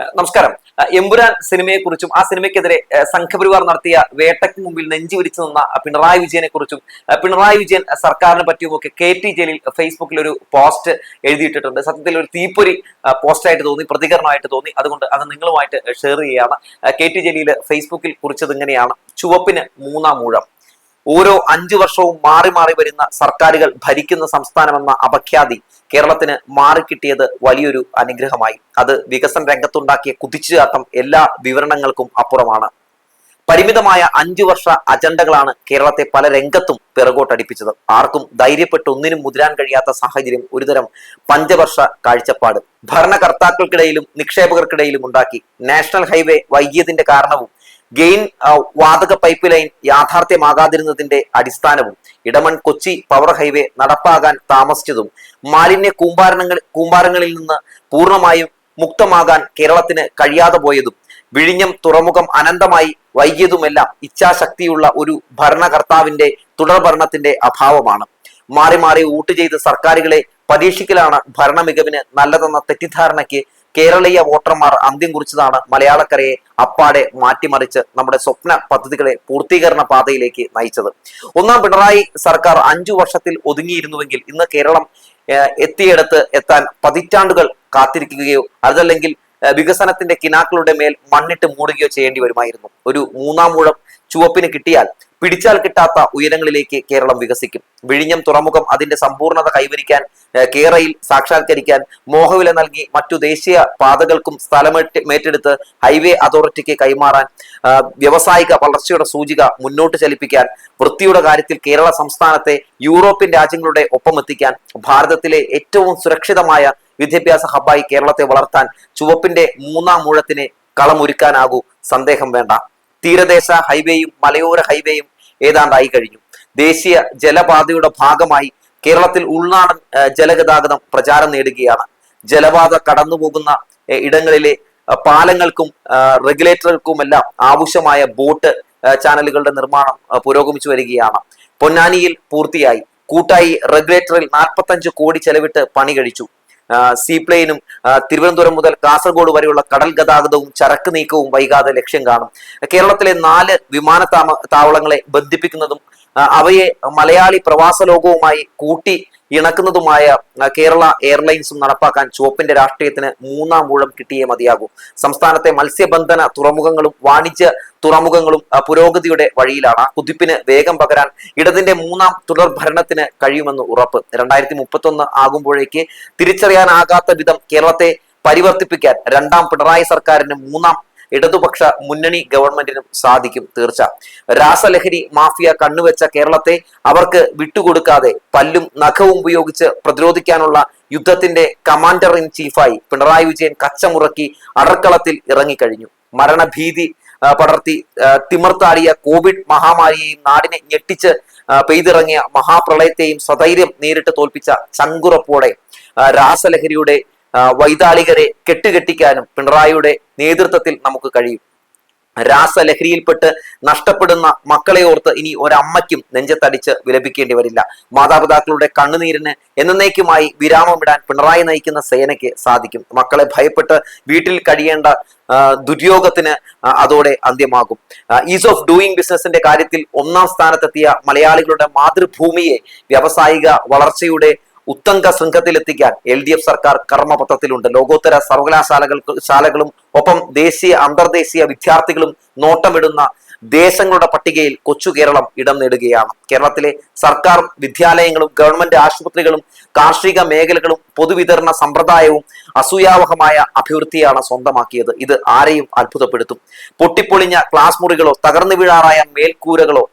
നമസ്കാരം. എമ്പുരാൻ സിനിമയെ കുറിച്ചും ആ സിനിമയ്ക്കെതിരെ സംഘപരിവാർ നടത്തിയ വേട്ടയ്ക്ക് മുമ്പിൽ നെഞ്ചു വിരിച്ചു നിന്ന പിണറായി വിജയനെ കുറിച്ചും പിണറായി വിജയൻ സർക്കാരിനെ പറ്റിയുമൊക്കെ കെ ടി ജലീൽ ഫേസ്ബുക്കിൽ ഒരു പോസ്റ്റ് എഴുതിയിട്ടിട്ടുണ്ട്. സത്യത്തിൽ ഒരു തീപ്പൊരി പോസ്റ്റായിട്ട് തോന്നി പ്രതികരണമായിട്ട് തോന്നി. അതുകൊണ്ട് അത് നിങ്ങളുമായിട്ട് ഷെയർ ചെയ്യുകയാണ്. കെ ടി ജലീൽ ഫേസ്ബുക്കിൽ കുറിച്ചത് ഇങ്ങനെയാണ്. ചുവപ്പിന് മൂന്നാം മൂഴം ഓരോ അഞ്ചു വർഷവും മാറി മാറി വരുന്ന സർക്കാരുകൾ ഭരിക്കുന്ന സംസ്ഥാനമെന്ന അപഖ്യാതി കേരളത്തിന് മാറിക്കിട്ടിയത് വലിയൊരു അനുഗ്രഹമായി. അത് വികസന രംഗത്തുണ്ടാക്കിയ കുതിച്ചുചാട്ടം എല്ലാ വിവരണങ്ങൾക്കും അപ്പുറമാണ്. പരിമിതമായ അഞ്ചു വർഷ അജണ്ടകളാണ് കേരളത്തെ പല രംഗത്തും പിറകോട്ടടിപ്പിച്ചത്. ആർക്കും ധൈര്യപ്പെട്ട് ഒന്നിനും മുതിരാൻ കഴിയാത്ത സാഹചര്യം ഒരുതരം പഞ്ചവർഷ കാഴ്ചപ്പാട്. ഭരണകർത്താക്കൾക്കിടയിലും നിക്ഷേപകർക്കിടയിലും ഉണ്ടാക്കി നാഷണൽ ഹൈവേ വൈകിയതിന്റെ കാരണവും ഗെയിൻ വാതക പൈപ്പ് ലൈൻ യാഥാർത്ഥ്യമാകാതിരുന്നതിന്റെ അടിസ്ഥാനവും ഇടമൺ കൊച്ചി പവർ ഹൈവേ നടപ്പാകാൻ താമസിച്ചതും മാലിന്യ കൂമ്പാരണങ്ങൾ കൂമ്പാരങ്ങളിൽ നിന്ന് പൂർണമായും മുക്തമാകാൻ കേരളത്തിന് കഴിയാതെ പോയതും വിഴിഞ്ഞം തുറമുഖം അനന്തമായി വൈകിയതുമെല്ലാം ഇച്ഛാശക്തിയുള്ള ഒരു ഭരണകർത്താവിന്റെ തുടർഭരണത്തിന്റെ അഭാവമാണ്. മാറി മാറി വോട്ട് ചെയ്ത് സർക്കാരുകളെ പരീക്ഷിക്കലാണ് ഭരണ മികവിന് നല്ലതെന്ന തെറ്റിദ്ധാരണയ്ക്ക് കേരളീയ വോട്ടർമാർ അന്ത്യം കുറിച്ചതാണ് മലയാളക്കരയെ അപ്പാടെ മാറ്റിമറിച്ച് നമ്മുടെ സ്വപ്ന പദ്ധതികളെ പൂർത്തീകരണ പാതയിലേക്ക് നയിച്ചത്. ഒന്നാം പിണറായി സർക്കാർ അഞ്ചു വർഷത്തിൽ ഒതുങ്ങിയിരുന്നുവെങ്കിൽ ഇന്ന് കേരളം എത്തിയെടുത്ത് എത്താൻ പതിറ്റാണ്ടുകൾ കാത്തിരിക്കുകയോ അതല്ലെങ്കിൽ വികസനത്തിന്റെ കിനാക്കളുടെ മേൽ മണ്ണിട്ട് മൂടുകയോ ചെയ്യേണ്ടി വരുമായിരുന്നു. ഒരു മൂന്നാം മൂഴം ചുവപ്പിന് കിട്ടിയാൽ പിടിച്ചാൽ കിട്ടാത്ത ഉയരങ്ങളിലേക്ക് കേരളം വികസിക്കും. വിഴിഞ്ഞം തുറമുഖം അതിന്റെ സമ്പൂർണത കൈവരിക്കാൻ കേരയിൽ സാക്ഷാത്കരിക്കാൻ മോഹവില നൽകി മറ്റു ദേശീയ പാതകൾക്കും സ്ഥലമേറ്റ് ഏറ്റെടുത്ത് ഹൈവേ അതോറിറ്റിക്ക് കൈമാറാൻ വ്യാവസായിക വളർച്ചയുടെ സൂചിക മുന്നോട്ട് ചലിപ്പിക്കാൻ വൃത്തിയുടെ കാര്യത്തിൽ കേരള സംസ്ഥാനത്തെ യൂറോപ്യൻ രാജ്യങ്ങളുടെ ഒപ്പമെത്തിക്കാൻ ഭാരതത്തിലെ ഏറ്റവും സുരക്ഷിതമായ വിദ്യാഭ്യാസ ഹബ്ബായി കേരളത്തെ വളർത്താൻ ചുവപ്പിന്റെ മൂന്നാം മൂഴത്തിന് കളമൊരുക്കാനാകൂ സന്ദേഹം വേണ്ട. തീരദേശ ഹൈവേയും മലയോര ഹൈവേയും ഏതാണ്ടായി കഴിഞ്ഞു. ദേശീയ ജലപാതയുടെ ഭാഗമായി കേരളത്തിൽ ഉൾനാടൻ ജലഗതാഗതം പ്രചാരം നേടുകയാണ്. ജലപാത കടന്നുപോകുന്ന ഇടങ്ങളിലെ പാലങ്ങൾക്കും റെഗുലേറ്ററുകൾക്കുമെല്ലാം ആവശ്യമായ ബോട്ട് ചാനലുകളുടെ നിർമ്മാണം പുരോഗമിച്ചു വരികയാണ്. പൊന്നാനിയിൽ പൂർത്തിയായി. കൂട്ടായി റെഗുലേറ്ററിൽ നാൽപ്പത്തഞ്ച് കോടി ചെലവിട്ട് പണി കഴിച്ചു. സീപ്ലെയിനും തിരുവനന്തപുരം മുതൽ കാസർഗോഡ് വരെയുള്ള കടൽ ഗതാഗതവും ചരക്ക് നീക്കവും വൈകാതെ ലക്ഷ്യം കാണും. കേരളത്തിലെ നാല് വിമാനത്താമ താവളങ്ങളെ ബന്ധിപ്പിക്കുന്നതും അവയെ മലയാളി പ്രവാസ ലോകവുമായി കൂട്ടി ഇണക്കുന്നതുമായ കേരള എയർലൈൻസും നടപ്പാക്കാൻ ചുവപ്പിന്റെ രാഷ്ട്രീയത്തിന് മൂന്നാം മൂഴം കിട്ടിയേ മതിയാകൂ. സംസ്ഥാനത്തെ മത്സ്യബന്ധന തുറമുഖങ്ങളും വാണിജ്യ തുറമുഖങ്ങളും പുരോഗതിയുടെ വഴിയിലാണ്. കുതിപ്പിന് വേഗം പകരാൻ ഇടതിന്റെ മൂന്നാം തുടർ ഭരണത്തിന് കഴിയുമെന്ന് ഉറപ്പ്. രണ്ടായിരത്തി മുപ്പത്തി ഒന്ന് ആകുമ്പോഴേക്ക് തിരിച്ചറിയാനാകാത്ത വിധം കേരളത്തെ പരിവർത്തിപ്പിക്കാൻ രണ്ടാം പിണറായി സർക്കാരിന് മൂന്നാം ഇടതുപക്ഷ മുന്നണി ഗവൺമെന്റിനും സാധിക്കും തീർച്ച. രാസലഹരി മാഫിയ കണ്ണുവെച്ച കേരളത്തെ അവർക്ക് വിട്ടുകൊടുക്കാതെ പല്ലും നഖവും ഉപയോഗിച്ച് പ്രതിരോധിക്കാനുള്ള യുദ്ധത്തിന്റെ കമാൻഡർ ഇൻ ചീഫായി പിണറായി വിജയൻ കച്ചമുറക്കി അടർക്കളത്തിൽ ഇറങ്ങിക്കഴിഞ്ഞു. മരണഭീതി പടർത്തി തിമിർത്താടിയ കോവിഡ് മഹാമാരിയെയും നാടിനെ ഞെട്ടിച്ച് പെയ്തിറങ്ങിയ മഹാപ്രളയത്തെയും സ്വധൈര്യം നേരിട്ട് തോൽപ്പിച്ച ചങ്കുറപ്പോടെ രാസലഹരിയുടെ വൈതാളികരെ കെട്ടുകെട്ടിക്കാനും പിണറായിയുടെ നേതൃത്വത്തിൽ നമുക്ക് കഴിയും. രാസലഹരിയിൽപ്പെട്ട് നഷ്ടപ്പെടുന്ന മക്കളെ ഓർത്ത് ഇനി ഒരമ്മയ്ക്കും നെഞ്ചത്തടിച്ച് വിലപിക്കേണ്ടി വരില്ല. മാതാപിതാക്കളുടെ കണ്ണുനീരിന് എന്നേക്കുമായി വിരാമമിടാൻ പിണറായി നയിക്കുന്ന സേനയ്ക്ക് സാധിക്കും. മക്കളെ ഭയപ്പെട്ട് വീട്ടിൽ കഴിയേണ്ട ദുര്യോഗത്തിന് അതോടെ അന്ത്യമാകും. ഈസ് ഓഫ് ഡൂയിങ് ബിസിനസിന്റെ കാര്യത്തിൽ ഒന്നാം സ്ഥാനത്തെത്തിയ മലയാളികളുടെ മാതൃഭൂമിയെ വ്യാവസായിക വളർച്ചയുടെ ഉത്തങ്ക ശൃംഖത്തിലെത്തിക്കാൻ എൽ ഡി എഫ് സർക്കാർ കർമ്മപത്രത്തിലുണ്ട്. ലോകോത്തര സർവകലാശാലകൾ ശാലകളും ഒപ്പം ദേശീയ അന്തർദേശീയ വിദ്യാർത്ഥികളും നോട്ടമിടുന്ന ദേശങ്ങളുടെ പട്ടികയിൽ കൊച്ചു കേരളം ഇടം നേടുകയാണ്. കേരളത്തിലെ സർക്കാർ വിദ്യാലയങ്ങളും ഗവൺമെന്റ് ആശുപത്രികളും കാർഷിക മേഖലകളും പൊതുവിതരണ സമ്പ്രദായവും അസൂയാവഹമായ അഭിവൃദ്ധിയാണ് സ്വന്തമാക്കിയത്. ഇത് ആരെയും അത്ഭുതപ്പെടുത്തും. പൊട്ടിപ്പൊളിഞ്ഞ ക്ലാസ് മുറികളോ തകർന്നു വീഴാറായ മേൽക്കൂരകളോ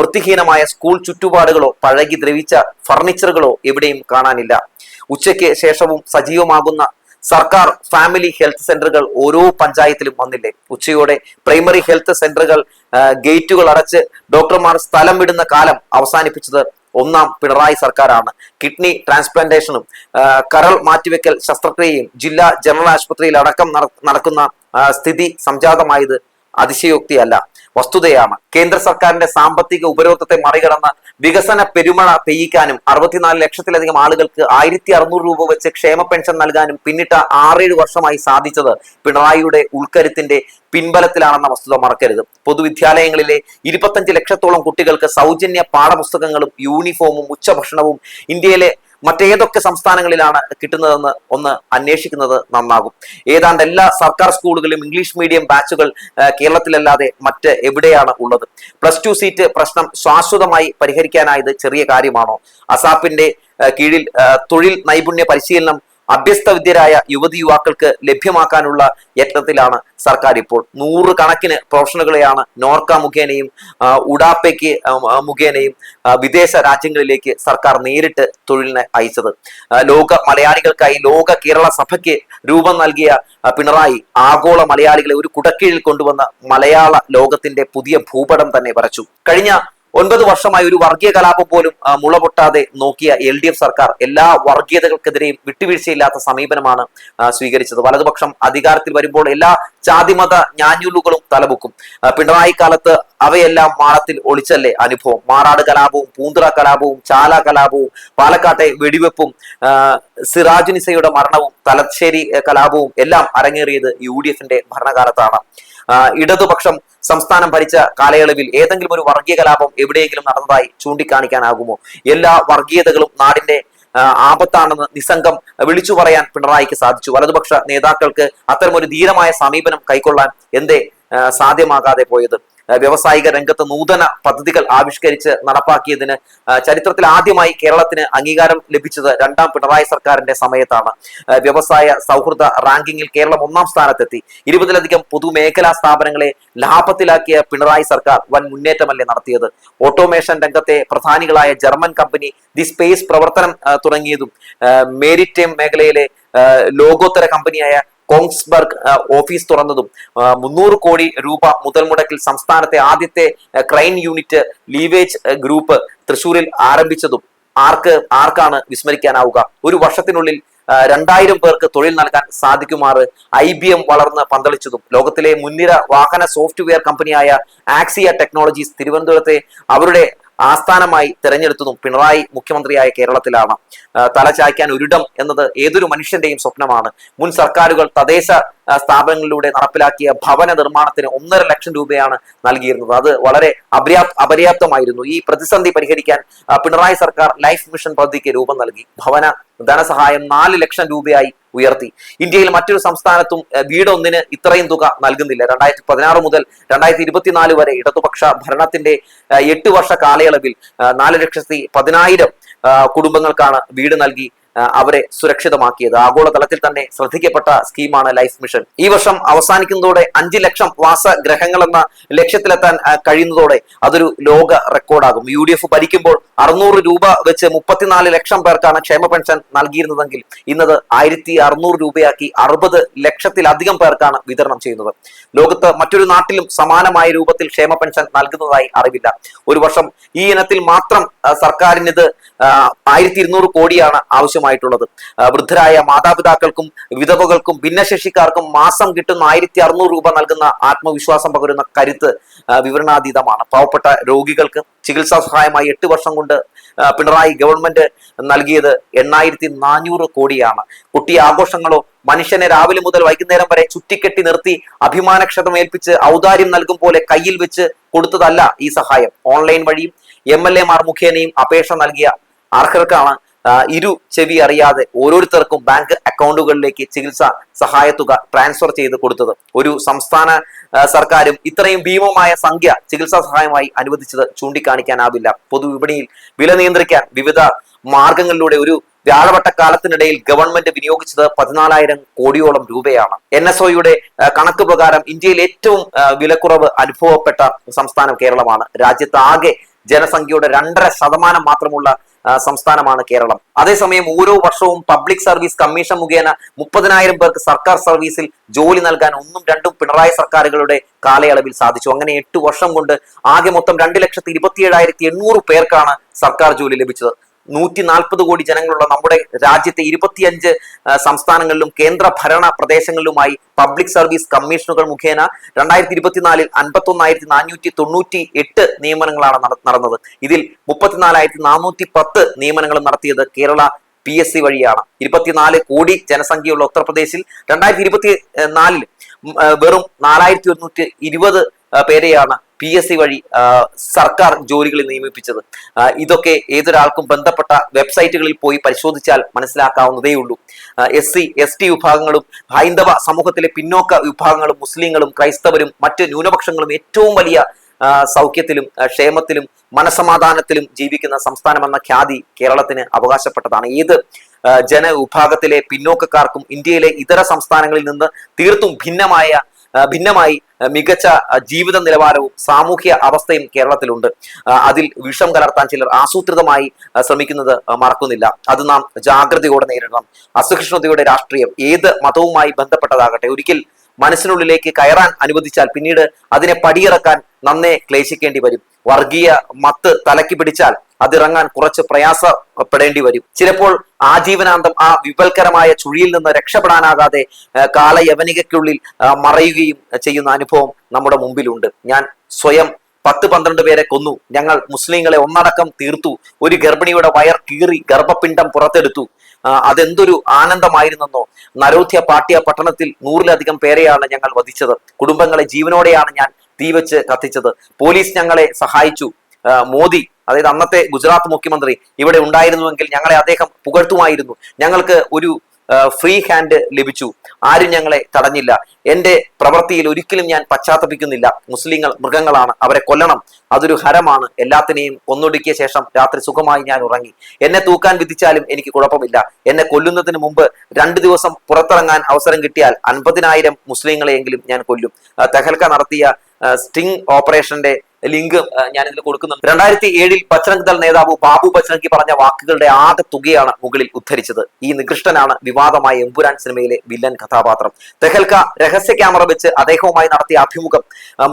വൃത്തിഹീനമായ സ്കൂൾ ചുറ്റുപാടുകളോ പഴകി ദ്രവിച്ച ഫർണിച്ചറുകളോ എവിടെയും കാണാനില്ല. ഉച്ചയ്ക്ക് ശേഷവും സജീവമാകുന്ന സർക്കാർ ഫാമിലി ഹെൽത്ത് സെന്ററുകൾ ഓരോ പഞ്ചായത്തിലും വന്നില്ലേ? ഉച്ചയോടെ പ്രൈമറി ഹെൽത്ത് സെന്ററുകൾ ഗേറ്റുകൾ അടച്ച് ഡോക്ടർമാർ സ്ഥലം വിടുന്ന കാലം അവസാനിപ്പിച്ചത് ഒന്നാം പിണറായി സർക്കാരാണ്. കിഡ്നി ട്രാൻസ്പ്ലാന്റേഷനും കരൾ മാറ്റിവെക്കൽ ശസ്ത്രക്രിയയും ജില്ലാ ജനറൽ ആശുപത്രിയിൽ അടക്കം നടക്കുന്ന സ്ഥിതി സംജാതമായത് അതിശയോക്തിയല്ല. വസ്തുതയാണ്. കേന്ദ്ര സർക്കാരിന്റെ സാമ്പത്തിക ഉപരോധത്തെ മറികടന്ന് വികസന പെരുമഴ പെയ്യിക്കാനും അറുപത്തിനാല് ലക്ഷത്തിലധികം ആളുകൾക്ക് ആയിരത്തി അറുന്നൂറ് രൂപ വെച്ച് ക്ഷേമ പെൻഷൻ നൽകാനും പിന്നിട്ട ആറേഴ് വർഷമായി സാധിച്ചത് പിണറായിയുടെ ഉൾക്കരുത്തിന്റെ പിൻബലത്തിലാണെന്ന വസ്തുത മറക്കരുത്. പൊതുവിദ്യാലയങ്ങളിലെ ഇരുപത്തഞ്ച് ലക്ഷത്തോളം കുട്ടികൾക്ക് സൗജന്യ പാഠപുസ്തകങ്ങളും യൂണിഫോമും ഉച്ചഭക്ഷണവും ഇന്ത്യയിലെ മറ്റേതൊക്കെ സംസ്ഥാനങ്ങളിലാണ് കിട്ടുന്നതെന്ന് ഒന്ന് അന്വേഷിക്കുന്നത് നന്നാകും. ഏതാണ്ട് എല്ലാ സർക്കാർ സ്കൂളുകളിലും ഇംഗ്ലീഷ് മീഡിയം ബാച്ചുകൾ കേരളത്തിലല്ലാതെ മറ്റ് എവിടെയാണ് ഉള്ളത്? പ്ലസ് ടു സീറ്റ് പ്രശ്നം ശാശ്വതമായി പരിഹരിക്കാനായത് ചെറിയ കാര്യമാണോ? അസാപ്പിന്റെ കീഴിൽ തൊഴിൽ നൈപുണ്യ പരിശീലനം അഭ്യസ്ത വിദ്യരായ യുവതി യുവാക്കൾക്ക് ലഭ്യമാക്കാനുള്ള യത്നത്തിലാണ് സർക്കാർ ഇപ്പോൾ നൂറ് കണക്കിന് പ്രൊഫഷണലുകളെയാണ് നോർക്ക മുഖേനയും ഉഡാപ്പയ്ക്ക് മുഖേനയും വിദേശ രാജ്യങ്ങളിലേക്ക് സർക്കാർ നേരിട്ട് തൊഴിലിനെ അയച്ചത്. ലോക മലയാളികൾക്കായി ലോക കേരള സഭയ്ക്ക് രൂപം നൽകിയ പിണറായി ആഗോള മലയാളികളെ ഒരു കുടക്കീഴിൽ കൊണ്ടുവന്ന മലയാള ലോകത്തിന്റെ പുതിയ ഭൂപടം തന്നെ വരച്ചു. കഴിഞ്ഞ ഒൻപത് വർഷമായി ഒരു വർഗീയ കലാപം പോലും മുള മുളപൊട്ടാതെ നോക്കിയ എൽ ഡി എഫ് സർക്കാർ എല്ലാ വർഗീയതകൾക്കെതിരെയും വിട്ടുവീഴ്ചയില്ലാത്ത സമീപനമാണ് സ്വീകരിച്ചത്. വലതുപക്ഷം അധികാരത്തിൽ വരുമ്പോൾ എല്ലാ ജാതിമത ഞാഞ്ഞൂലുകളും തലപൊക്കും. പിണറായി കാലത്ത് അവയെല്ലാം മാളത്തിൽ ഒളിച്ചല്ലേ അനുഭവം. മാറാട് കലാപവും പൂന്തുറ കലാപവും ചാല കലാപവും പാലക്കാട്ടെ വെടിവെപ്പും സിറാജുനിസയുടെ മരണവും തലശ്ശേരി കലാപവും എല്ലാം അരങ്ങേറിയത് യു ഡി എഫിന്റെ ഭരണകാലത്താണ്. ഇടതുപക്ഷം സംസ്ഥാനം ഭരിച്ച കാലയളവിൽ ഏതെങ്കിലും ഒരു വർഗീയ കലാപം എവിടെയെങ്കിലും നടന്നതായി ചൂണ്ടിക്കാണിക്കാനാകുമോ? എല്ലാ വർഗീയതകളും നാടിന്റെ ആപത്താണെന്ന് നിസംഗം വിളിച്ചു പറയാൻ പിണറായിക്ക് സാധിച്ചു. വലതുപക്ഷ നേതാക്കൾക്ക് അത്തരമൊരു ധീരമായ സമീപനം കൈക്കൊള്ളാൻ എന്തേ സാധ്യമാകാതെ പോയത്? വ്യാവസായിക രംഗത്ത് നൂതന പദ്ധതികൾ ആവിഷ്കരിച്ച് നടപ്പാക്കിയതിന് ചരിത്രത്തിൽ ആദ്യമായി കേരളത്തിന് അംഗീകാരം ലഭിച്ചത് രണ്ടാം പിണറായി സർക്കാരിന്റെ സമയത്താണ്. വ്യവസായ സൗഹൃദ റാങ്കിങ്ങിൽ കേരളം ഒന്നാം സ്ഥാനത്തെത്തി. ഇരുപതിലധികം പൊതുമേഖലാ സ്ഥാപനങ്ങളെ ലാഭത്തിലാക്കിയ പിണറായി സർക്കാർ വൻ മുന്നേറ്റമല്ലേ നടത്തിയത്. ഓട്ടോമേഷൻ രംഗത്തെ പ്രധാനികളായ ജർമ്മൻ കമ്പനി ദി സ്പേസ് പ്രവർത്തനം തുടങ്ങിയതും മേരിറ്റൈം മേഖലയിലെ ലോകോത്തര കമ്പനിയായ കോങ്സ്ബർഗ് ഓഫീസ് തുറന്നതും മുന്നൂറ് കോടി രൂപ മുതൽ മുടക്കിൽ സംസ്ഥാനത്തെ ആദ്യത്തെ ക്രൈം യൂണിറ്റ് ലീവേജ് ഗ്രൂപ്പ് തൃശൂരിൽ ആരംഭിച്ചതും ആർക്ക് ആർക്കാണ് വിസ്മരിക്കാനാവുക? ഒരു വർഷത്തിനുള്ളിൽ രണ്ടായിരം പേർക്ക് തൊഴിൽ നൽകാൻ സാധിക്കുമാറ് ഐ ബി എം വളർന്ന് പന്തളിച്ചതും ലോകത്തിലെ മുൻനിര വാഹന സോഫ്റ്റ്വെയർ കമ്പനിയായ ആക്സിയ ടെക്നോളജീസ് തിരുവനന്തപുരത്തെ അവരുടെ ആസ്ഥാനമായി തെരഞ്ഞെടുത്തതും പിണറായി മുഖ്യമന്ത്രിയായ കേരളത്തിലാണ്. തലചായ്ക്കാൻ തല ചായ്ക്കാൻ ഒരിടം എന്നത് ഏതൊരു മനുഷ്യന്റെയും സ്വപ്നമാണ്. മുൻ സർക്കാരുകൾ തദ്ദേശ സ്ഥാപനങ്ങളിലൂടെ നടപ്പിലാക്കിയ ഭവന നിർമ്മാണത്തിന് ഒന്നര ലക്ഷം രൂപയാണ് നൽകിയിരുന്നത്. അത് വളരെ അപര്യാപ്ത അപര്യാപ്തമായിരുന്നു. ഈ പ്രതിസന്ധി പരിഹരിക്കാൻ പിണറായി സർക്കാർ ലൈഫ് മിഷൻ പദ്ധതിക്ക് രൂപം നൽകി. ഭവന ധനസഹായം നാല് ലക്ഷം രൂപയായി ഉയർത്തി. ഇന്ത്യയിൽ മറ്റൊരു സംസ്ഥാനത്തും വീടൊന്നിന് ഇത്രയും തുക നൽകുന്നില്ല. രണ്ടായിരത്തി പതിനാറ് മുതൽ രണ്ടായിരത്തി ഇരുപത്തിനാല് വരെ ഇടതുപക്ഷ ഭരണത്തിന്റെ എട്ട് വർഷ കാലയളവിൽ നാല് ലക്ഷത്തി പതിനായിരം കുടുംബങ്ങൾക്കാണ് വീട് നൽകി അവരെ സുരക്ഷിതമാക്കിയത്. ആഗോളതലത്തിൽ തന്നെ ശ്രദ്ധിക്കപ്പെട്ട സ്കീമാണ് ലൈഫ് മിഷൻ. ഈ വർഷം അവസാനിക്കുന്നതോടെ അഞ്ച് ലക്ഷം വാസഗ്രഹങ്ങൾ എന്ന ലക്ഷ്യത്തിലെത്താൻ കഴിയുന്നതോടെ അതൊരു ലോക റെക്കോർഡാകും. യു ഡി എഫ് ഭരിക്കുമ്പോൾ അറുന്നൂറ് രൂപ വെച്ച് മുപ്പത്തിനാല് ലക്ഷം പേർക്കാണ് ക്ഷേമ പെൻഷൻ നൽകിയിരുന്നതെങ്കിൽ ഇന്നത് ആയിരത്തി അറുന്നൂറ് രൂപയാക്കി അറുപത് ലക്ഷത്തിലധികം പേർക്കാണ് വിതരണം ചെയ്യുന്നത്. ലോകത്ത് മറ്റൊരു നാട്ടിലും സമാനമായ രൂപത്തിൽ ക്ഷേമ പെൻഷൻ നൽകുന്നതായി അറിവില്ല. ഒരു വർഷം ഈ ഇനത്തിൽ മാത്രം സർക്കാരിന് ഇത് ആയിരത്തി ഇരുന്നൂറ് കോടിയാണ് ആവശ്യമായിട്ടുള്ളത്. വൃദ്ധരായ മാതാപിതാക്കൾക്കും വിധവകൾക്കും ഭിന്നശേഷിക്കാർക്കും മാസം കിട്ടുന്ന ആയിരത്തി അറുന്നൂറ് രൂപ നൽകുന്ന ആത്മവിശ്വാസം പകരുന്ന കരുത്ത് വിവരണാതീതമാണ്. പാവപ്പെട്ട രോഗികൾക്ക് ചികിത്സാ സഹായമായി എട്ട് വർഷം കൊണ്ട് പിണറായി ഗവൺമെന്റ് നൽകിയത് എണ്ണായിരത്തി നാനൂറ് കോടിയാണ്. കുട്ടി ആഘോഷങ്ങളോ മനുഷ്യനെ രാവിലെ മുതൽ വൈകുന്നേരം വരെ ചുറ്റിക്കെട്ടി നിർത്തി അഭിമാനക്ഷതമേൽപ്പിച്ച് ഔദാര്യം നൽകും പോലെ കയ്യിൽ വെച്ച് കൊടുത്തതല്ല ഈ സഹായം. ഓൺലൈൻ വഴിയും എം എൽ എമാർ മുഖേനയും അപേക്ഷ നൽകിയ അർഹർക്കാണ് ഇരു ചെവി അറിയാതെ ഓരോരുത്തർക്കും ബാങ്ക് അക്കൗണ്ടുകളിലേക്ക് ചികിത്സ സഹായത്തുക ട്രാൻസ്ഫർ ചെയ്ത് കൊടുത്തത്. ഒരു സംസ്ഥാന സർക്കാരും ഇത്രയും ഭീമമായ സംഖ്യ ചികിത്സാ സഹായമായി അനുവദിച്ചത് ചൂണ്ടിക്കാണിക്കാനാവില്ല. പൊതുവിപണിയിൽ വില നിയന്ത്രിക്കാൻ വിവിധ മാർഗങ്ങളിലൂടെ ഒരു വ്യാഴവട്ടക്കാലത്തിനിടയിൽ ഗവൺമെന്റ് വിനിയോഗിച്ചത് പതിനാലായിരം കോടിയോളം രൂപയാണ്. എൻ എസ് ഒയുടെ കണക്ക് പ്രകാരം ഇന്ത്യയിൽ ഏറ്റവും വിലക്കുറവ് അനുഭവപ്പെട്ട സംസ്ഥാനം കേരളമാണ്. രാജ്യത്ത് ആകെ ജനസംഖ്യയുടെ രണ്ടര ശതമാനം മാത്രമുള്ള സംസ്ഥാനമാണ് കേരളം. അതേസമയം ഓരോ വർഷവും പബ്ലിക് സർവീസ് കമ്മീഷൻ മുഖേന മുപ്പതിനായിരം പേർക്ക് സർക്കാർ സർവീസിൽ ജോലി നൽകാൻ ഒന്നും രണ്ടും പിണറായി സർക്കാരുകളുടെ കാലയളവിൽ സാധിച്ചു. അങ്ങനെ എട്ട് വർഷം കൊണ്ട് ആകെ മൊത്തം രണ്ട് ലക്ഷത്തി ഇരുപത്തിയേഴായിരത്തി എണ്ണൂറ് പേർക്കാണ് സർക്കാർ ജോലി ലഭിച്ചത്. നൂറ്റി നാൽപ്പത് കോടി ജനങ്ങളുള്ള നമ്മുടെ രാജ്യത്തെ ഇരുപത്തിയഞ്ച് സംസ്ഥാനങ്ങളിലും കേന്ദ്ര ഭരണ പ്രദേശങ്ങളിലുമായി പബ്ലിക് സർവീസ് കമ്മീഷനുകൾ മുഖേന രണ്ടായിരത്തി ഇരുപത്തിനാലിൽ അൻപത്തി ഒന്നായിരത്തി നാനൂറ്റി തൊണ്ണൂറ്റി എട്ട് നിയമനങ്ങളാണ് നട- നടന്നത്. ഇതിൽ മുപ്പത്തിനാലായിരത്തി നാനൂറ്റി പത്ത് നിയമനങ്ങളും നടത്തിയത് കേരള പി എസ് സി വഴിയാണ്. ഇരുപത്തിനാല് കോടി ജനസംഖ്യയുള്ള ഉത്തർപ്രദേശിൽ രണ്ടായിരത്തി ഇരുപത്തി നാലിൽ വെറും നാലായിരത്തി ഒരുന്നൂറ്റി ഇരുപത് പേരെയാണ് പി എസ് സി വഴി സർക്കാർ ജോലികളിൽ നിയമിപ്പിച്ചത്. ഇതൊക്കെ ഏതൊരാൾക്കും ബന്ധപ്പെട്ട വെബ്സൈറ്റുകളിൽ പോയി പരിശോധിച്ചാൽ മനസ്സിലാക്കാവുന്നതേ ഉള്ളൂ. എസ് സി എസ് ടി വിഭാഗങ്ങളും ഹൈന്ദവ സമൂഹത്തിലെ പിന്നോക്ക വിഭാഗങ്ങളും മുസ്ലിങ്ങളും ക്രൈസ്തവരും മറ്റ് ന്യൂനപക്ഷങ്ങളും ഏറ്റവും വലിയ സൗഖ്യത്തിലും ക്ഷേമത്തിലും മനസമാധാനത്തിലും ജീവിക്കുന്ന സംസ്ഥാനമെന്ന ഖ്യാതി കേരളത്തിന് അവകാശപ്പെട്ടതാണ്. ഏത് ജനവിഭാഗത്തിലെ പിന്നോക്കക്കാർക്കും ഇന്ത്യയിലെ ഇതര സംസ്ഥാനങ്ങളിൽ നിന്ന് തീർത്തും ഭിന്നമായ ഭിന്നമായി മികച്ച ജീവിത നിലവാരവും സാമൂഹ്യ അവസ്ഥയും കേരളത്തിലുണ്ട്. അതിൽ വിഷം കലർത്താൻ ചിലർ ആസൂത്രിതമായി ശ്രമിക്കുന്നത് മറക്കുന്നില്ല. അത് നാം ജാഗ്രതയോടെ നേരിടണം. അസഹിഷ്ണുതയുടെ രാഷ്ട്രീയം ഏത് മതവുമായി ബന്ധപ്പെട്ടതാകട്ടെ ഒരിക്കൽ മനസ്സിനുള്ളിലേക്ക് കയറാൻ അനുവദിച്ചാൽ പിന്നീട് അതിനെ പടിയിറക്കാൻ നന്നേ ക്ലേശിക്കേണ്ടി വരും. വർഗീയ മത്ത് തലക്കി പിടിച്ചാൽ അതിറങ്ങാൻ കുറച്ച് പ്രയാസപ്പെടേണ്ടി വരും. ചിലപ്പോൾ ആജീവനാന്തം ആ വിപൽക്കരമായ ചുഴിയിൽ നിന്ന് രക്ഷപ്പെടാനാകാതെ കാലയവനികയ്ക്കുള്ളിൽ മറയുകയും ചെയ്യുന്ന അനുഭവം നമ്മുടെ മുമ്പിലുണ്ട്. ഞാൻ സ്വയം പത്ത് പന്ത്രണ്ട് പേരെ കൊന്നു. ഞങ്ങൾ മുസ്ലിങ്ങളെ ഒന്നടക്കം തീർത്തു. ഒരു ഗർഭിണിയുടെ വയർ കീറി ഗർഭപിണ്ഡം പുറത്തെടുത്തു. അതെന്തൊരു ആനന്ദമായിരുന്നെന്നോ. നരോധ്യ പാട്യ പട്ടണത്തിൽ നൂറിലധികം പേരെയാണ് ഞങ്ങൾ വധിച്ചത്. കുടുംബങ്ങളെ ജീവനോടെയാണ് ഞാൻ തീവച്ച് കത്തിച്ചത്. പോലീസ് ഞങ്ങളെ സഹായിച്ചു. മോദി അതായത് അന്നത്തെ ഗുജറാത്ത് മുഖ്യമന്ത്രി ഇവിടെ ഉണ്ടായിരുന്നുവെങ്കിൽ ഞങ്ങളെ അദ്ദേഹം പുകഴ്ത്തുമായിരുന്നു. ഞങ്ങൾക്ക് ഒരു ഫ്രീ ഹാൻഡ് ലഭിച്ചു. ആരും ഞങ്ങളെ തടഞ്ഞില്ല. എന്റെ പ്രവൃത്തിയിൽ ഒരിക്കലും ഞാൻ പശ്ചാത്തപിക്കുന്നില്ല. മുസ്ലിങ്ങൾ മൃഗങ്ങളാണ്. അവരെ കൊല്ലണം. അതൊരു ഹരമാണ്. എല്ലാത്തിനെയും കൊന്നൊടുക്കിയ ശേഷം രാത്രി സുഖമായി ഞാൻ ഉറങ്ങി. എന്നെ തൂക്കാൻ വിധിച്ചാലും എനിക്ക് കുഴപ്പമില്ല. എന്നെ കൊല്ലുന്നതിന് മുമ്പ് രണ്ടു ദിവസം പുറത്തിറങ്ങാൻ അവസരം കിട്ടിയാൽ അൻപതിനായിരം മുസ്ലിങ്ങളെയെങ്കിലും ഞാൻ കൊല്ലും. തെഹൽക്ക നടത്തിയ സ്റ്റിംഗ് ഓപ്പറേഷന്റെ ലിങ്ക് ഞാൻ ഇതിൽ കൊടുക്കുന്നുണ്ട്. രണ്ടായിരത്തി ഏഴിൽ ബജ്രംഗ് ദൾ നേതാവ് ബാബു ബജ്രംഗി പറഞ്ഞ വാക്കുകളുടെ ആകെ തുകയാണ് മുകളിൽ ഉദ്ധരിച്ചത്. ഈ നികൃഷ്ടനാണ് വിവാദമായ എമ്പുരാൻ സിനിമയിലെ വില്ലൻ കഥാപാത്രം. തെഹൽക്ക രഹസ്യ ക്യാമറ വെച്ച് അദ്ദേഹവുമായി നടത്തിയ അഭിമുഖം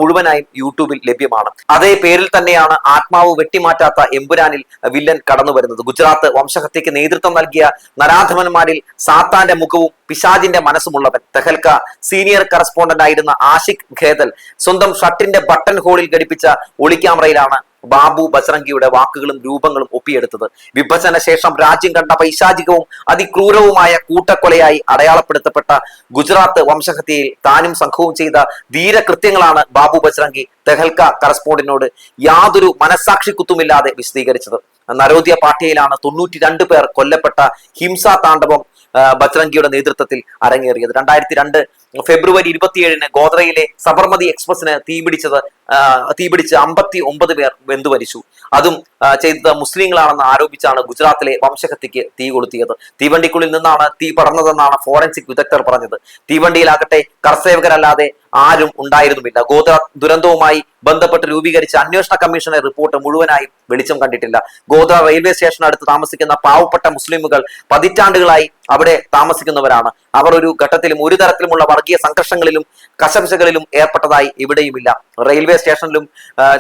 മുഴുവനായും യൂട്യൂബിൽ ലഭ്യമാണ്. അതേ പേരിൽ തന്നെയാണ് ആത്മാവ് വെട്ടിമാറ്റാത്ത എമ്പുരാനിൽ വില്ലൻ കടന്നു വരുന്നത് ഗുജറാത്ത് വംശഹത്യക്ക് നേതൃത്വം നൽകിയ നരാധമന്മാരിൽ സാത്താന്റെ മുഖവും പിശാജിന്റെ മനസ്സുമുള്ളവൻ. തെഹൽക്ക സീനിയർ കറസ്പോണ്ടന്റ് ആയിരുന്ന ആഷിഖ് ഖേദൽ സ്വന്തം ഷട്ടിന്റെ ബട്ടൺ ഹോളിൽ ഘടിപ്പിച്ച ഒളിക്യാമറയിലാണ് ബാബു ബസറങ്കിയുടെ വാക്കുകളും രൂപങ്ങളും ഒപ്പിയെടുത്തത്. വിഭജന ശേഷം രാജ്യം കണ്ട പൈശാചികവും അതിക്രൂരവുമായ കൂട്ടക്കൊലയായി അടയാളപ്പെടുത്തപ്പെട്ട ഗുജറാത്ത് വംശഹത്യയിൽ താനും സംഘവും ചെയ്ത ധീരകൃത്യങ്ങളാണ് ബാബു ബസ്രംഗി തെഹൽക്ക കറസ്പോണ്ടിനോട് യാതൊരു മനസാക്ഷി കുത്തുമില്ലാതെ വിശദീകരിച്ചത്. നരോദ്യ പാർട്ടിയിലാണ് തൊണ്ണൂറ്റി രണ്ട് പേർ കൊല്ലപ്പെട്ട ഹിംസാ താണ്ഡവം ബജ്രംഗിയുടെ നേതൃത്വത്തിൽ അരങ്ങേറിയത്. രണ്ടായിരത്തി രണ്ട് ഫെബ്രുവരി ഇരുപത്തിയേഴിന് ഗോദ്രയിലെ സബർമതി എക്സ്പ്രസിന് തീപിടിച്ചത് തീപിടിച്ച് അമ്പത്തി ഒമ്പത് പേർ വെന്തുമരിച്ചു അതും ആ, ചെയ്തത് മുസ്ലിങ്ങളാണെന്ന് ആരോപിച്ചാണ് ഗുജറാത്തിലെ വംശഹത്യക്ക് തീ കൊളുത്തിയത്. തീവണ്ടിക്കുള്ളിൽ നിന്നാണ് തീ പടർന്നതെന്നാണ് ഫോറൻസിക് വിദഗ്ധർ പറഞ്ഞത്. തീവണ്ടിയിലാകട്ടെ കർസേവകരല്ലാതെ ആരും ഉണ്ടായിരുന്നുമില്ല. ഗോത്ര ദുരന്തവുമായി ബന്ധപ്പെട്ട് രൂപീകരിച്ച അന്വേഷണ കമ്മീഷന്റെ റിപ്പോർട്ട് മുഴുവനായി വെളിച്ചം കണ്ടിട്ടില്ല. ഗോത്ര റെയിൽവേ സ്റ്റേഷനടുത്ത് താമസിക്കുന്ന പാവപ്പെട്ട മുസ്ലിമുകൾ പതിറ്റാണ്ടുകളായി അവിടെ താമസിക്കുന്നവരാണ്. അവർ ഒരു ഘട്ടത്തിലും ഒരു തരത്തിലുമുള്ള വർഗീയ സംഘർഷങ്ങളിലും കശപിശകളിലും ഏർപ്പെട്ടതായി ഇവിടെയുമില്ല. റെയിൽവേ സ്റ്റേഷനിലും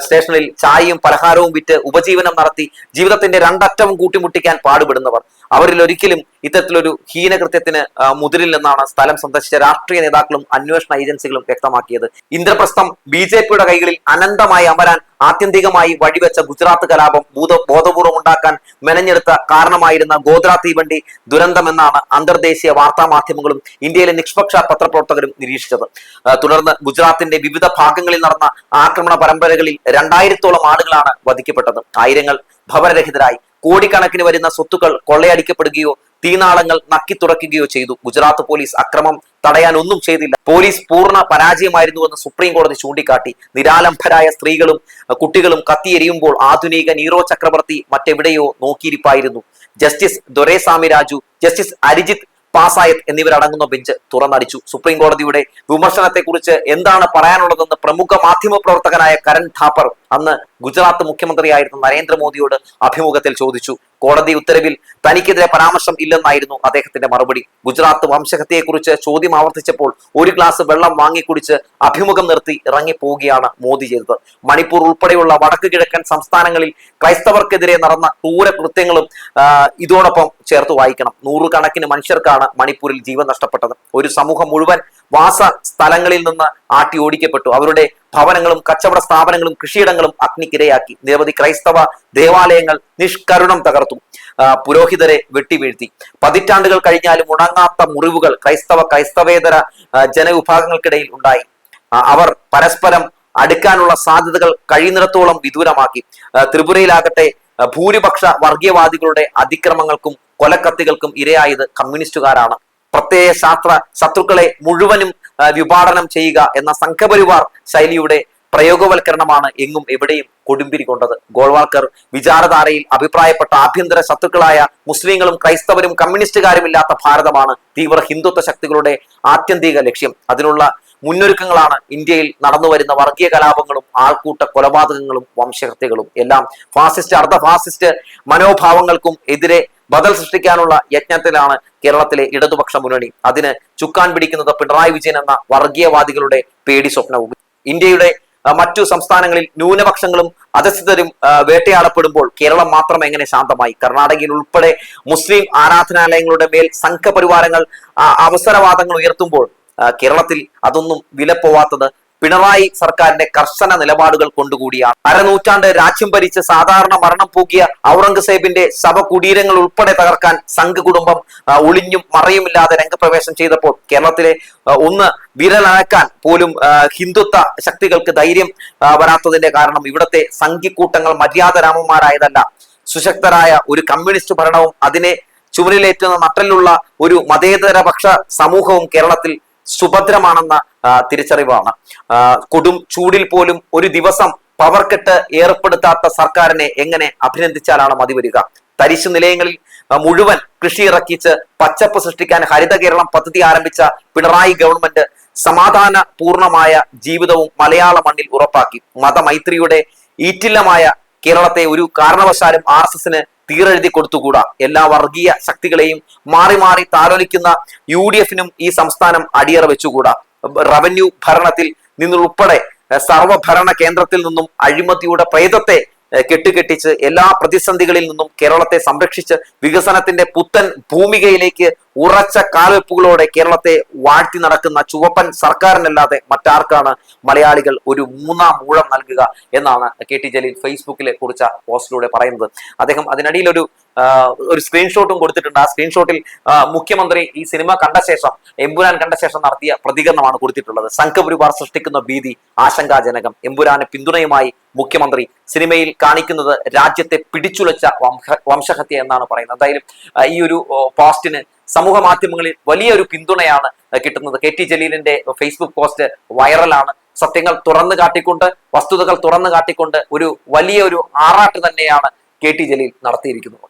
സ്റ്റേഷനിൽ ചായയും പലഹാരവും വിറ്റ് ഉപജീവനം നടത്തി ജീവിതത്തിന്റെ രണ്ടറ്റവും കൂട്ടിമുട്ടിക്കാൻ പാടുപെടുന്നവർ. അവരിൽ ഒരിക്കലും ഇത്തരത്തിലൊരു ഹീനകൃത്യത്തിന് മുതിരില്ലെന്നാണ് സ്ഥലം സന്ദർശിച്ച രാഷ്ട്രീയ നേതാക്കളും അന്വേഷണ ഏജൻസികളും വ്യക്തമാക്കിയത്. ഇന്ദ്രപ്രസ്ഥം ബി ജെ പിയുടെ കൈകളിൽ അനന്തമായി അമരാൻ ആത്യന്തികമായി വഴിവെച്ച ഗുജറാത്ത് കലാപം ഭൂത ബോധപൂർവം ഉണ്ടാക്കാൻ മെനഞ്ഞെടുത്ത കാരണമായിരുന്ന ഗോദ്ര തീവണ്ടി ദുരന്തമെന്നാണ് അന്തർദേശീയ വാർത്താ മാധ്യമങ്ങളും ഇന്ത്യയിലെ നിഷ്പക്ഷ പത്രപ്രവർത്തകരും നിരീക്ഷിച്ചത്. തുടർന്ന് ഗുജറാത്തിന്റെ വിവിധ ഭാഗങ്ങളിൽ നടന്ന ആക്രമണ പരമ്പരകളിൽ രണ്ടായിരത്തോളം ആളുകളാണ് വധിക്കപ്പെട്ടത്. ആയിരങ്ങൾ ഭവനരഹിതരായി കോടിക്കണക്കിന് വരുന്ന സ്വത്തുക്കൾ കൊള്ളയടിക്കപ്പെടുകയോ തീനാളങ്ങൾ നക്കി തുറക്കുകയോ ചെയ്തു. ഗുജറാത്ത് പോലീസ് അക്രമം തടയാൻ ഒന്നും ചെയ്തില്ല. പോലീസ് പൂർണ പരാജയമായിരുന്നുവെന്ന് സുപ്രീം കോടതി ചൂണ്ടിക്കാട്ടി. നിരാലംബരായ സ്ത്രീകളും കുട്ടികളും കത്തിയെരിയുമ്പോൾ ആധുനിക നീറോ ചക്രവർത്തി മറ്റെവിടെയോ നോക്കിയിരിപ്പായിരുന്നു. ജസ്റ്റിസ് ദൊരേസ്വാമി രാജു ജസ്റ്റിസ് അരിജിത് പാസായത് എന്നിവരടങ്ങുന്ന ബെഞ്ച് തുറന്നടിച്ചു. സുപ്രീം കോടതിയുടെ വിമർശനത്തെക്കുറിച്ച് എന്താണ് പറയാനുള്ളതെന്ന് പ്രമുഖ മാധ്യമ പ്രവർത്തകനായ കരൺ ഥാപ്പർ അന്ന് ഗുജറാത്ത് മുഖ്യമന്ത്രിയായിരുന്ന നരേന്ദ്രമോദിയോട് അഭിമുഖത്തിൽ ചോദിച്ചു കോടതി ഉത്തരവിൽ തനിക്കെതിരെ പരാമർശം ഇല്ലെന്നായിരുന്നു അദ്ദേഹത്തിന്റെ മറുപടി. ഗുജറാത്ത് വംശഹത്യയെക്കുറിച്ച് ചോദ്യം ആവർത്തിച്ചപ്പോൾ ഒരു ഗ്ലാസ് വെള്ളം വാങ്ങിക്കുടിച്ച് അഭിമുഖം നിർത്തി ഇറങ്ങിപ്പോവുകയാണ് മോദി ചെയ്തത്. മണിപ്പൂർ ഉൾപ്പെടെയുള്ള വടക്ക് കിഴക്കൻ സംസ്ഥാനങ്ങളിൽ ക്രൈസ്തവർക്കെതിരെ നടന്ന ക്രൂര കൃത്യങ്ങളും ഇതോടൊപ്പം ചേർത്ത് വായിക്കണം. നൂറുകണക്കിന് മനുഷ്യർക്കാണ് മണിപ്പൂരിൽ ജീവൻ നഷ്ടപ്പെട്ടത്. ഒരു സമൂഹം മുഴുവൻ വാസ സ്ഥലങ്ങളിൽ നിന്ന് ആട്ടി ഓടിക്കപ്പെട്ടു. അവരുടെ ഭവനങ്ങളും കച്ചവട സ്ഥാപനങ്ങളും കൃഷിയിടങ്ങളും അഗ്നിക്കിരയാക്കി. നിരവധി ക്രൈസ്തവ ദേവാലയങ്ങൾ നിഷ്കരുണം തകർത്തു. പുരോഹിതരെ വെട്ടിവീഴ്ത്തി. പതിറ്റാണ്ടുകൾ കഴിഞ്ഞാലും ഉണങ്ങാത്ത മുറിവുകൾ ക്രൈസ്തവ ക്രൈസ്തവേതര ജനവിഭാഗങ്ങൾക്കിടയിൽ ഉണ്ടായി. അവർ പരസ്പരം അടുക്കാനുള്ള സാധ്യതകൾ കഴിയുന്നിടത്തോളം വിദൂരമാക്കി. ത്രിപുരയിലാകട്ടെ ഭൂരിപക്ഷ വർഗീയവാദികളുടെ അതിക്രമങ്ങൾക്കും കൊലക്കത്തികൾക്കും ഇരയായത് കമ്മ്യൂണിസ്റ്റുകാരാണ്. പ്രത്യയ ശാസ്ത്ര ശത്രുക്കളെ മുഴുവനും വിഭാടനം ചെയ്യുക എന്ന സംഘപരിവാർ ശൈലിയുടെ പ്രയോഗവൽക്കരണമാണ് എങ്ങും എവിടെയും കൊടുമ്പിരി കൊണ്ടത്. ഗോൾവാൾക്കർ വിചാരധാരയിൽ അഭിപ്രായപ്പെട്ട ആഭ്യന്തര ശത്രുക്കളായ മുസ്ലിങ്ങളും ക്രൈസ്തവരും കമ്മ്യൂണിസ്റ്റുകാരും ഇല്ലാത്ത ഭാരതമാണ് തീവ്ര ഹിന്ദുത്വ ശക്തികളുടെ ആത്യന്തിക ലക്ഷ്യം. അതിനുള്ള മുന്നൊരുക്കങ്ങളാണ് ഇന്ത്യയിൽ നടന്നു വരുന്ന വർഗീയ കലാപങ്ങളും ആൾക്കൂട്ട കൊലപാതകങ്ങളും വംശഹത്യകളും. എല്ലാം ഫാസിസ്റ്റ് അർദ്ധ ഫാസിസ്റ്റ് മനോഭാവങ്ങൾക്കും എതിരെ ബദൽ സൃഷ്ടിക്കാനുള്ള യജ്ഞത്തിലാണ് കേരളത്തിലെ ഇടതുപക്ഷ മുന്നണി. അതിന് ചുക്കാൻ പിടിക്കുന്നത് പിണറായി വിജയൻ എന്ന വർഗീയവാദികളുടെ പേടി സ്വപ്നവും. ഇന്ത്യയുടെ മറ്റു സംസ്ഥാനങ്ങളിൽ ന്യൂനപക്ഷങ്ങളും അധസ്ഥിതരും വേട്ടയാടപ്പെടുമ്പോൾ കേരളം മാത്രം എങ്ങനെ ശാന്തമായി? കർണാടകയിൽ ഉൾപ്പെടെ മുസ്ലിം ആരാധനാലയങ്ങളുടെ മേൽ സംഘപരിവാരങ്ങൾ അവസരവാദങ്ങൾ ഉയർത്തുമ്പോൾ കേരളത്തിൽ അതൊന്നും വിലപ്പോവാത്തത് പിണറായി സർക്കാരിന്റെ കർശന നിലപാടുകൾ കൊണ്ടുകൂടിയാണ്. അരനൂറ്റാണ്ട് രാജ്യം ഭരിച്ച് സാധാരണ മരണം പൂക്കിയ ഔറംഗസേബിന്റെ ശവകുടീരങ്ങൾ ഉൾപ്പെടെ തകർക്കാൻ സംഘ കുടുംബം ഒളിഞ്ഞും മറയുമില്ലാതെ രംഗപ്രവേശം ചെയ്തപ്പോൾ കേരളത്തിലെ ഒന്ന് വിരലഴക്കാൻ പോലും ഹിന്ദുത്വ ശക്തികൾക്ക് ധൈര്യം വരാത്തതിന്റെ കാരണം ഇവിടത്തെ സംഘിക്കൂട്ടങ്ങൾ മര്യാദരാമന്മാരായതല്ല സുശക്തരായ ഒരു കമ്മ്യൂണിസ്റ്റ് ഭരണവും അതിനെ ചുമലിലേറ്റുന്ന നട്ടലുള്ള ഒരു മതേതരപക്ഷ സമൂഹവും കേരളത്തിൽ സുഭദ്രമാണെന്ന തിരിച്ചറിവാണ്. കൊടും ചൂടിൽ പോലും ഒരു ദിവസം പവർ കട്ട് ഏർപ്പെടുത്താത്ത സർക്കാരിനെ എങ്ങനെ അഭിനന്ദിച്ചാലാണ് മതി വരിക? തരിശു നിലയങ്ങളിൽ മുഴുവൻ കൃഷി ഇറക്കിച്ച് പച്ചപ്പ് സൃഷ്ടിക്കാൻ ഹരിത കേരളം പദ്ധതി ആരംഭിച്ച പിണറായി ഗവൺമെന്റ് സമാധാന പൂർണമായ ജീവിതവും മലയാള മണ്ണിൽ ഉറപ്പാക്കി. മതമൈത്രിയുടെ ഈറ്റില്ലമായ കേരളത്തെ ഒരു കാരണവശാലും ആർ എസ് എസിന് തീരെഴുതി കൊടുത്തുകൂടാ? എല്ലാ വർഗീയ ശക്തികളെയും മാറി മാറി താലോലിക്കുന്ന യു ഡി എഫിനും ഈ സംസ്ഥാനം അടിയറ വെച്ചുകൂടാ? റവന്യൂ ഭരണത്തിൽ നിന്നുൾപ്പെടെ സർവഭരണ കേന്ദ്രത്തിൽ നിന്നും അഴിമതിയുടെ പ്രേതത്തെ കെട്ടുകെട്ടിച്ച് എല്ലാ പ്രതിസന്ധികളിൽ നിന്നും കേരളത്തെ സംരക്ഷിച്ച് വികസനത്തിന്റെ പുത്തൻ ഭൂമികയിലേക്ക് ഉറച്ച കാൽവെപ്പുകളോടെ കേരളത്തെ വാഴ്ത്തി നടക്കുന്ന ചുവപ്പൻ സർക്കാരിനല്ലാതെ മറ്റാർക്കാണ് മലയാളികൾ ഒരു മൂന്നാം മൂഴം നൽകുക എന്നാണ് കെ ടി ജലീൽ ഫേസ്ബുക്കിലെ കുറിച്ച പോസ്റ്റിലൂടെ പറയുന്നത്. അദ്ദേഹം അതിനിടയിൽ ഒരു ഒരു സ്ക്രീൻഷോട്ടും കൊടുത്തിട്ടുണ്ട്. ആ സ്ക്രീൻഷോട്ടിൽ മുഖ്യമന്ത്രി ഈ സിനിമ കണ്ട ശേഷം എമ്പുരാൻ കണ്ട ശേഷം നടത്തിയ പ്രതികരണമാണ് കൊടുത്തിട്ടുള്ളത്. സംഘപരിവാർ സൃഷ്ടിക്കുന്ന ഭീതി ആശങ്കാജനകം. എമ്പുരാന് പിന്തുണയുമായി മുഖ്യമന്ത്രി സിനിമയിൽ കാണിക്കുന്നത് രാജ്യത്തെ പിടിച്ചുലച്ച വംശ വംശഹത്യ എന്നാണ് പറയുന്നത്. എന്തായാലും ഈ ഒരു പോസ്റ്റിന് സമൂഹ മാധ്യമങ്ങളിൽ വലിയൊരു പിന്തുണയാണ് കിട്ടുന്നത്. കെ ടി ജലീലിന്റെ ഫേസ്ബുക്ക് പോസ്റ്റ് വൈറലാണ്. സത്യങ്ങൾ തുറന്നു കാട്ടിക്കൊണ്ട് വസ്തുതകൾ തുറന്നു കാട്ടിക്കൊണ്ട് ഒരു വലിയൊരു ആറാട്ട് തന്നെയാണ് കെ ടി ജലീൽ നടത്തിയിരിക്കുന്നത്.